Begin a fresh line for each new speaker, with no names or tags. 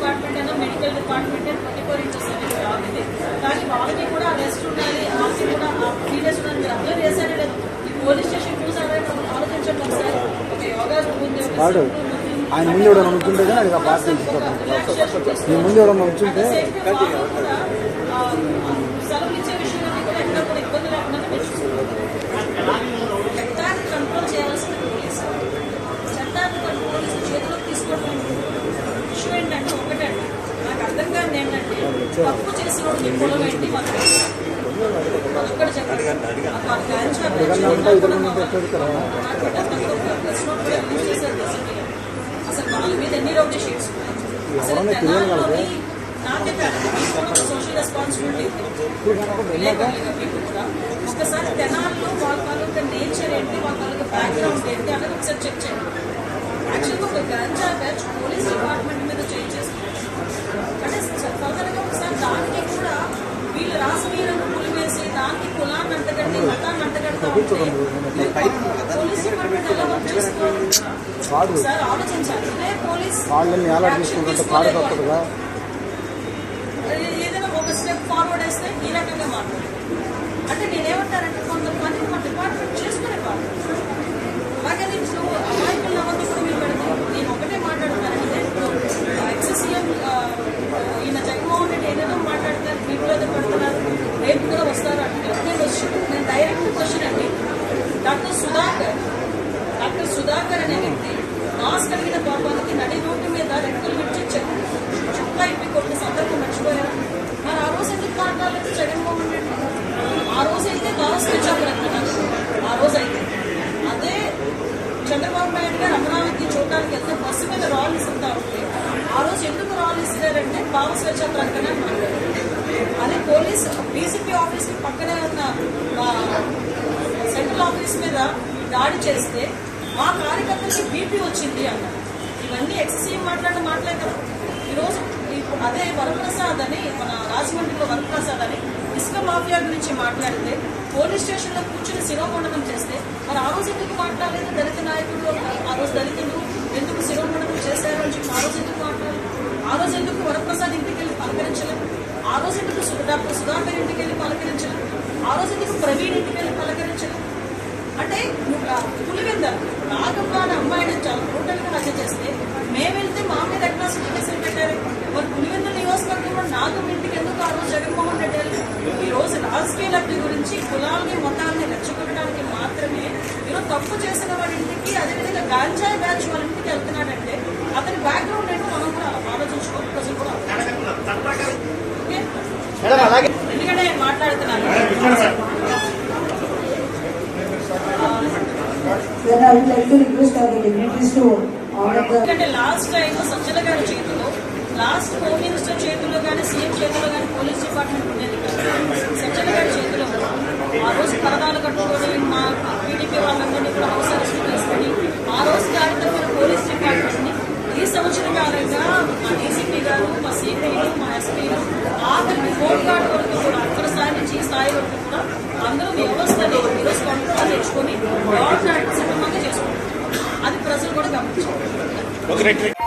Department అయినా medical department అయినా twenty four into seven job ఇది. కానీ వాళ్ళకి కూడా రెస్ట్ ఉండాలి వాళ్ళకి కూడా త్రీ డేస్ ఉండాలి. మీరు అబ్జర్వ్ చేశారే లేదు ఈ పోలీస్ స్టేషన్ చూసారా ఆలోచించండి ఒకసారి. ఒక యోగా
వాడు ఆయన ముందు ఎవడన్నా ఉంటుంటే కానీ అది బాగా తెలుసుకోవడం నీ ముందు ఎవడన్నా ఉంటుంటే
తక్కువ ప్రెస్ నోట్ కూడా యూజ్ చేశారు recently. అసలు వాళ్ళ మీద ఎన్ని రౌడీ షీట్స్ అసలు నాకే సోషల్ రెస్పాన్సిబిలిటీ ఒకసారి తెనాల్లో వాళ్ళ తాలూకా నేచర్ ఏంటి వాళ్ళ బ్యాక్గ్రౌండ్ ఏంటి అనేది ఒకసారి చెక్ చేయండి యాక్చువల్గా ఒక గంజా బ్యాచ్ పోలీస్ డిపార్ట్మెంట్ మీద పోలీస్
వాళ్ళని ఎలా తీసుకుంటుంటే కాడు తప్పదుగా
సుధాకర్ అనే వ్యక్తి మాస్ కలిగిన పాపానికి నడి రోడ్డు మీద రెక్కలు విడిచి చెక్ చుక్క ఇప్పి కొట్టిన సందర్భం మర్చిపోయారు మరి ఆ రోజు ఎందుకు మాట్లాడలేదు జగన్మోహన్ రెడ్డి ఆ రోజు అయితే మాస్ తెచ్చారు ఆ రోజు అయితే. అదే చంద్రబాబు నాయుడు గారు అమరావతి చూడడానికి వెళ్తే బస్సు మీద రాళ్ళు ఇస్తుంటా ఉంటే ఆ రోజు ఎందుకు రాళ్ళు ఇస్తున్నారంటే భావ స్వేచ్ఛ ప్రకటన అదే పోలీస్ డీసీపీ ఆఫీస్కి పక్కనే ఉన్న సెంట్రల్ ఆఫీస్ మీద దాడి చేస్తే మా కార్యకర్తలకి బీపీ వచ్చింది అన్నారు ఇవన్నీ ఎక్సెసివ్ మాట్లాడిన మాటలే కదా. ఈరోజు అదే వరప్రసాద్ అని మన రాజమండ్రిలో వరప్రసాద్ అని ఇసుక మాఫియా గురించి మాట్లాడితే పోలీస్ స్టేషన్లో కూర్చుని శిరోమండనం చేస్తే మరి ఆ రోజు ఎందుకు మాట్లాడలేదు దళిత నాయకులు ఆ రోజు దళితులు ఎందుకు శిరోమండనం చేశారు అని చెప్పి ఆ రోజు ఎందుకు మాట్లాడలేదు? ఆ రోజు ఎందుకు వరప్రసాద్ ఇంటికి వెళ్ళి పలకరించలేదు ఆ రోజు ఎందుకు సు- డాక్టర్ సుధాకర్ ఇంటికి వెళ్ళి పలకరించలేదు ఆ రోజు ఎందుకు ప్రవీణ్ ఇంటికి వెళ్ళి పలకరించలేదు అంటే నువ్వు ఆ పులివెంద రాగంలో అనే చాలా టోటల్గా హత్య చేస్తే మేము వెళ్తే మా మీద అట్రాసిటీ కేసులు పెట్టారు. మరి పులివెంద నియోజకవర్గంలో నాగం ఇంటికి ఎందుకు ఆ రోజు జగన్మోహన్ రెడ్డి వెళ్ళి ఈ రోజు రాజకీయ లబ్ధి గురించి కులాల్ని మతాల్ని రెచ్చగొట్టడానికి మాత్రమే ఈరోజు తప్పు చేసిన వాడి ఇంటికి అదేవిధంగా గాంజాయి బ్యాచ్ వాళ్ళ ఇంటికి వెళ్తున్నాడంటే అతని బ్యాక్గ్రౌండ్ ఏంటో మనం కూడా ఆలోచించుకోవాలి. ప్రజలు కూడా okay?
Then I would like to request our dignitaries to
ఎందుకంటే లాస్ట్ టైం సజ్జల గారి చేతిలో లాస్ట్ హోమ్ మినిస్టర్ చేతిలో కానీ సీఎం చేతిలో కానీ పోలీస్ డిపార్ట్మెంట్ ఉండేది సజ్జల గారి చేతిలో ఆ రోజు పరదాలు కట్టుకొని మా టీడీపీ వాళ్ళందరినీ కూడా హౌస్ అరెస్ట్ చేసుకొని ఆ రోజు దాడి తప్పిన పోలీస్ డిపార్ట్మెంట్ ఈ సంవత్సర కాలంగా మా డీసీపీ గారు మా సిపిలు మా ఎస్పీ great.